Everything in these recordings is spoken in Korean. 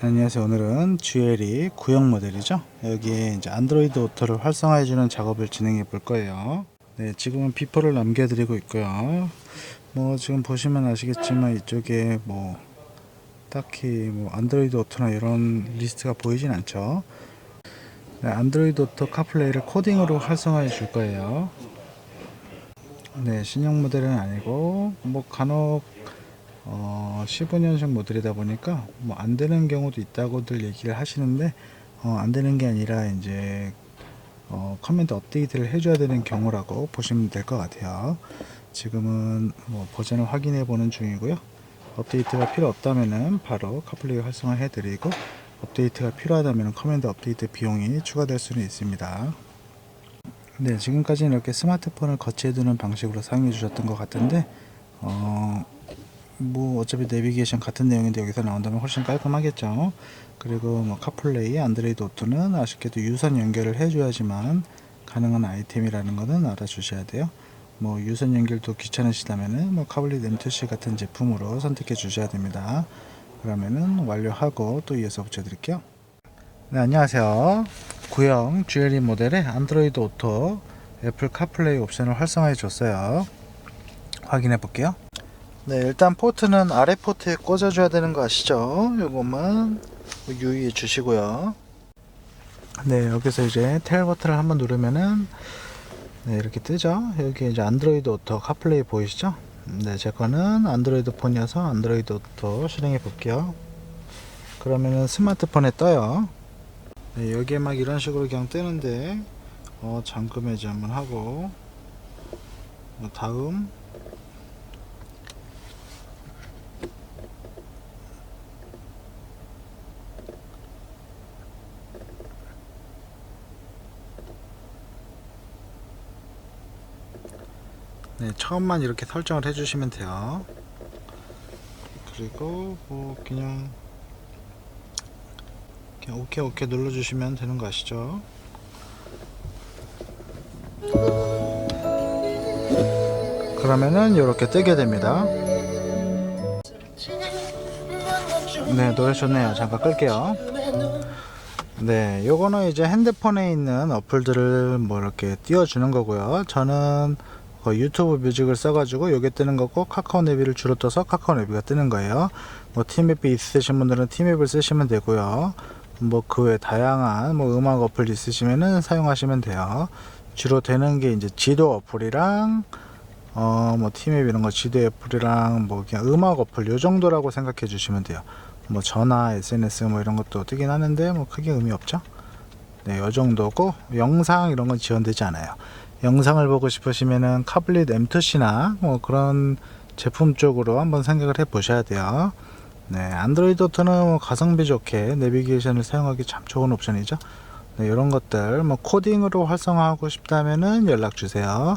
안녕하세요. 오늘은 GLE 구형 모델이죠. 여기에 이제 안드로이드 오토를 활성화해주는 작업을 진행해 볼 거예요. 네, 지금은 비포를 남겨드리고 있고요. 뭐 지금 보시면 아시겠지만 이쪽에 뭐 딱히 뭐 안드로이드 오토나 이런 리스트가 보이진 않죠. 네, 안드로이드 오토 카플레이를 코딩으로 활성화해 줄 거예요. 네, 신형 모델은 아니고 뭐 간혹 어, 15년식 모델이다 보니까 뭐 안 되는 경우도 있다고들 얘기를 하시는데 어, 안 되는 게 아니라 이제 어, 커맨드 업데이트를 해줘야 되는 경우라고 보시면 될 것 같아요. 지금은 뭐 버전을 확인해 보는 중이고요. 업데이트가 필요 없다면은 바로 카플레이 활성화 해 드리고 업데이트가 필요하다면 커맨드 업데이트 비용이 추가될 수는 있습니다. 네, 지금까지는 이렇게 스마트폰을 거치해 두는 방식으로 사용해 주셨던 것 같은데 어, 뭐 어차피 내비게이션 같은 내용인데 여기서 나온다면 훨씬 깔끔하겠죠. 그리고 뭐 카플레이, 안드로이드 오토는 아쉽게도 유선 연결을 해줘야지만 가능한 아이템이라는 거는 알아주셔야 돼요. 뭐 유선 연결도 귀찮으시다면은 뭐 카블릿 M2C 같은 제품으로 선택해 주셔야 됩니다. 그러면은 완료하고 또 이어서 붙여드릴게요. 네 안녕하세요. 구형 GLE 모델의 안드로이드 오토 애플 카플레이 옵션을 활성화해 줬어요. 확인해 볼게요. 네, 일단 포트는 아래 포트에 꽂아줘야 되는 거 아시죠? 요것만 유의해 주시고요. 네, 여기서 이제 텔 버튼을 한번 누르면은 네, 이렇게 뜨죠? 여기 이제 안드로이드 오토 카플레이 보이시죠? 네, 제 거는 안드로이드 폰이어서 안드로이드 오토 실행해 볼게요. 그러면은 스마트폰에 떠요. 네, 여기에 막 이런 식으로 그냥 뜨는데 어, 잠금 해제 한번 하고 뭐 다음 네, 처음만 이렇게 설정을 해주시면 돼요. 그리고 뭐 그냥 그냥 오케이 오케이 눌러주시면 되는 거 아시죠? 그러면은 이렇게 뜨게 됩니다. 네, 노래 좋네요. 잠깐 끌게요. 네, 요거는 이제 핸드폰에 있는 어플들을 뭐 이렇게 띄워주는 거고요. 저는 그 유튜브 뮤직을 써가지고 요게 뜨는 거고 카카오 내비를 주로 떠서 카카오 내비가 뜨는 거예요. 뭐 티맵이 있으신 분들은 티맵을 쓰시면 되고요. 뭐 그 외 다양한 뭐 음악 어플 있으시면은 사용하시면 돼요. 주로 되는 게 이제 지도 어플이랑 어뭐 티맵 이런 거 지도 어플이랑 뭐 그냥 음악 어플 요 정도라고 생각해 주시면 돼요. 뭐 전화, SNS 뭐 이런 것도 뜨긴 하는데 뭐 크게 의미 없죠. 네, 요 정도고 영상 이런 건 지원되지 않아요. 영상을 보고 싶으시면은 카블릿 M2C나 뭐 그런 제품 쪽으로 한번 생각을 해 보셔야 돼요. 네, 안드로이드 오토는 뭐 가성비 좋게 내비게이션을 사용하기 참 좋은 옵션이죠. 네, 이런 것들 뭐 코딩으로 활성화하고 싶다면은 연락 주세요.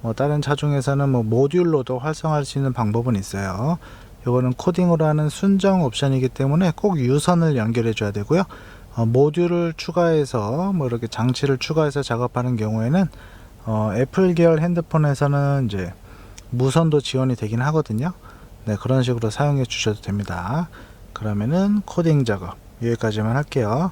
뭐 다른 차종에서는 뭐 모듈로도 활성화할 수 있는 방법은 있어요. 이거는 코딩으로 하는 순정 옵션이기 때문에 꼭 유선을 연결해 줘야 되고요. 어, 모듈을 추가해서 뭐 이렇게 장치를 추가해서 작업하는 경우에는 어, 애플 계열 핸드폰에서는 이제 무선도 지원이 되긴 하거든요. 네, 그런 식으로 사용해 주셔도 됩니다. 그러면은 코딩 작업 여기까지만 할게요.